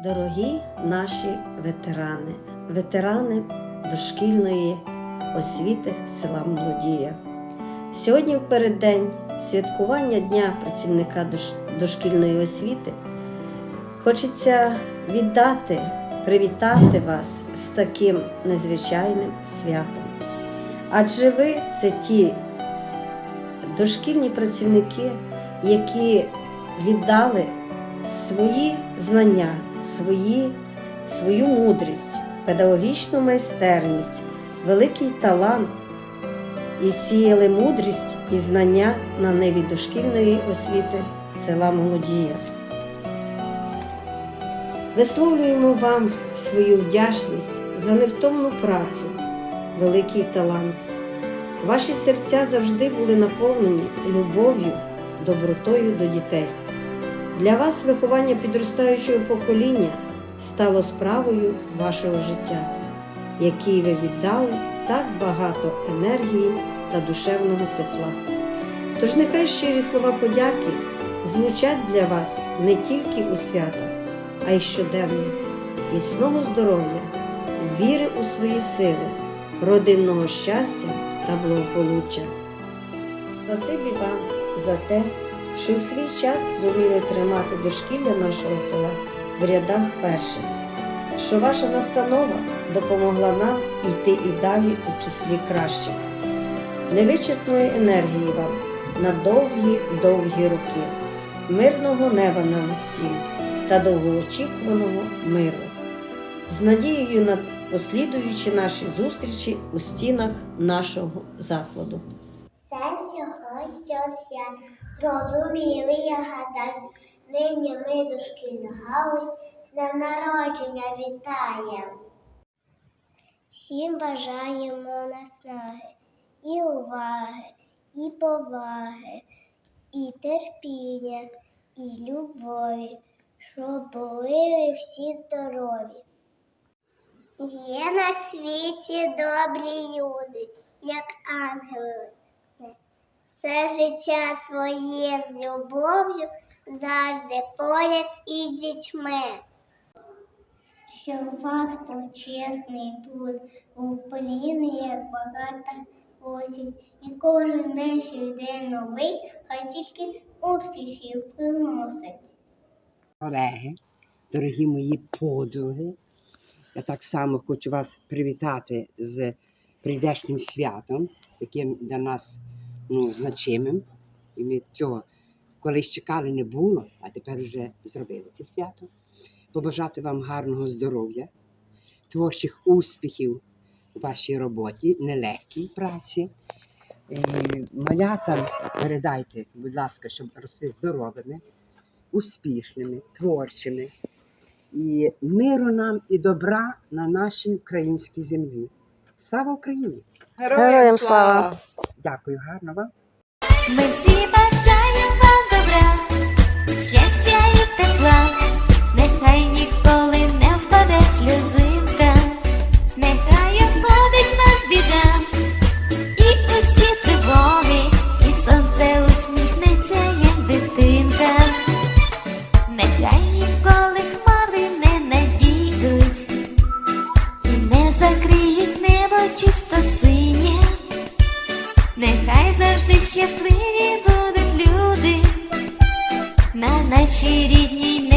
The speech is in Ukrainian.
Дорогі наші ветерани, ветерани дошкільної освіти села Молодія. Сьогодні, в переддень святкування Дня працівника дошкільної освіти, хочеться віддати, привітати вас з таким незвичайним святом. Адже ви це ті дошкільні працівники, які віддали свої знання, свої, свою мудрість, педагогічну майстерність, великий талант і сіяли мудрість і знання на ниві дошкільної освіти села Молодія. Висловлюємо вам свою вдячність за невтомну працю, великий талант. Ваші серця завжди були наповнені любов'ю, добротою до дітей. Для вас виховання підростаючого покоління стало справою вашого життя, якій ви віддали так багато енергії та душевного тепла. Тож нехай щирі слова подяки звучать для вас не тільки у свята, а й щоденно, міцного здоров'я, віри у свої сили, родинного щастя та благополуччя. Спасибі вам за те, що в свій час зуміли тримати дошкілля нашого села в рядах перших, що ваша настанова допомогла нам йти і далі у числі кращих. Невичерпної енергії вам на довгі-довгі роки, мирного неба нам всім та довгоочікуваного миру. З надією на послідуючі наші зустрічі у стінах нашого закладу. Свят, розуміли, я гадаю, нині ми дошкільну галузь з днем народження вітаємо. Всім бажаємо наснаги і уваги, і поваги, і терпіння, і любові, щоб були всі здорові. Є на світі добрі люди, як ангели. Все життя своє з любов'ю завжди поряд із дітьми. Що варто чесний тут у упліни, як багата осінь, і кожен день що йде новий, хай тільки успіхів приносить. колеги, дорогі мої подруги. Я так само хочу вас привітати з прийдешнім святом, яким для нас ну, значимим. І ми цього колись чекали не було, а тепер вже зробили це свято. Побажати вам гарного здоров'я, творчих успіхів у вашій роботі, нелегкій праці. І малятам передайте, будь ласка, щоб росли здоровими, успішними, творчими. І миру нам і добра на нашій українській землі. Слава Україні! Героям, Героям слава! слава! Дякую, гарно вам! Ми всі бажаємо вам добра, щастя і тепла, нехай ніхто. щасливі будуть люди на нашій рідній.